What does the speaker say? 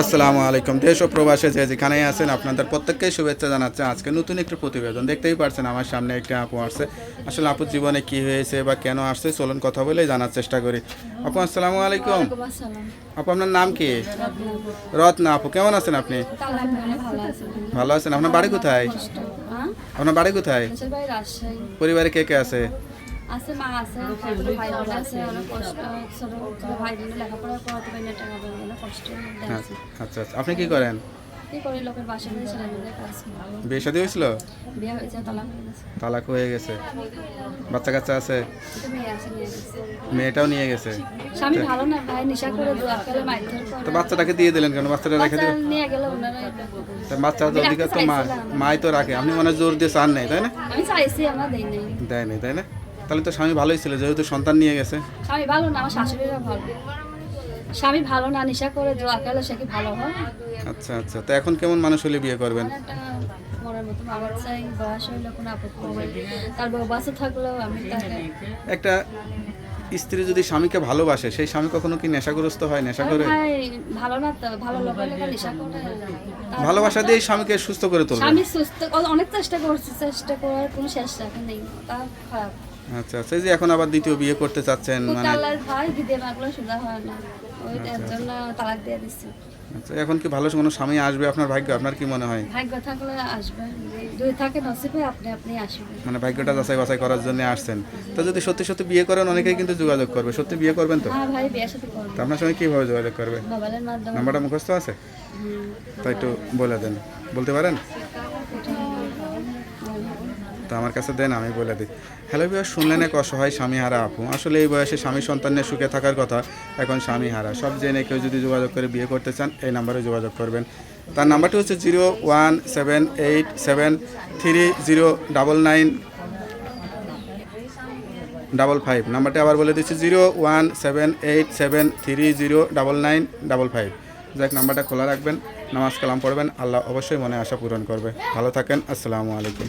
আসসালামু আলাইকুম। দেশ ও প্রবাসে যে যেখানেই আছেন আপনাদের প্রত্যেককেই শুভেচ্ছা জানাচ্ছে। আজকে নতুন একটি প্রতিবেদন। দেখতেই পারছেন আমার সামনে একটি আপু আসছে। আসলে আপুর জীবনে কি হয়েছে বা কেন আসছে চলুন কথা বলে জানার চেষ্টা করি। আপু আসসালামু আলাইকুম। আপু আপনার নাম কি? রত্না আপু কেমন আছেন আপনি? ভালো আছেন। আপনার বাড়ি কোথায়? আপনার বাড়ি কোথায়। পরিবারে কে কে আছে? আছে মা আছে, ভাই বোন আছে, অনেক কষ্ট, ছোট ভাই বোনের লেখাপড়া করাতে পারি না, টাকা অনেক হ্যাঁ, আছি। আচ্ছা আচ্ছা আপনি কি করেন। বিয়ে শাদী হয়েছিল? তালাক হয়ে গেছে। বাচ্চা কাচ্চা আছে। মেয়েটাও নিয়ে গেছে? তো বাচ্চাটাকে দিয়ে দিলেন কেন? বাচ্চাটা রেখে দিলেন? তা বাচ্চা তো অধিকার তো মা মাই তো রাখে। আপনি মনে জোর দিয়ে চান নাই তাই না? দেয় নাই তাই না? তাহলে তো স্বামী ভালোই ছিল যেহেতু সন্তান নিয়ে গেছে। স্বামী ভালো না আমার শাশুড়িরা ভালো। স্বামী ভালো না নেশা করে জোয়া খেলে সে কি ভালো হয়? আচ্ছা আচ্ছা। তো এখন কেমন মানুষ হলে বিয়ে করবেন? একটা স্ত্রী যদি স্বামীকে ভালোবাসে সেই স্বামী কখনো কি নেশাগ্রস্ত হয়? নেশা করে? ভালো না তো ভালো নেশা করে। ভালোবাসা দিয়ে স্বামীকে সুস্থ করে তোলে স্বামী সুস্থ অনেক চেষ্টা করছে চেষ্টা করার কোনো শেষ রাখে নেই। তা খারাপ। আচ্ছা আচ্ছা যে এখন আবার দ্বিতীয় বিয়ে করতে চাচ্ছেন মানে দিতে মাগলো সোজা হয় না। ওই জন্য তালাক দিয়ে দিচ্ছি আচ্ছা এখন কি ভালো কোনো স্বামী আসবে আপনার ভাগ্য? আপনার কি মনে হয়? ভাগ্য থাকলে আসবে। থাকে নসিবে আপনি আপনি আসবে মানে ভাগ্যটা যাচাই বাছাই করার জন্য আসছেন। তো যদি সত্যি সত্যি বিয়ে করেন অনেকেই কিন্তু যোগাযোগ করবে। সত্যি বিয়ে করবেন তো? হ্যাঁ ভাই বিয়ের সাথে করবে। তো আপনার সঙ্গে কীভাবে যোগাযোগ করবে? মোবাইলের মাধ্যমে। নাম্বারটা মুখস্থ আছে? হুম। তো একটু বলে দেন। বলতে পারেন? আমার কাছে দেন, আমি বলে দিই। হ্যালো বিয়ার শুনলেন এক অসহায় স্বামী হারা আপু। আসলে এই বয়সে স্বামী সন্তানের সুখে থাকার কথা এখন স্বামী হারা সব জেনে কেউ যদি যোগাযোগ করে বিয়ে করতে চান, এই নাম্বারে যোগাযোগ করবেন। তার নাম্বারটি হচ্ছে zero one seven eight seven three zero double nine double five. নাম্বারটি আবার বলে দিচ্ছি, zero one seven eight seven three zero double nine double five. যাক, নাম্বারটা খোলা রাখবেন, নামাজ কালাম পড়বেন। আল্লাহ অবশ্যই মনে আশা পূরণ করবে। ভালো থাকেন, আসসালামু আলাইকুম।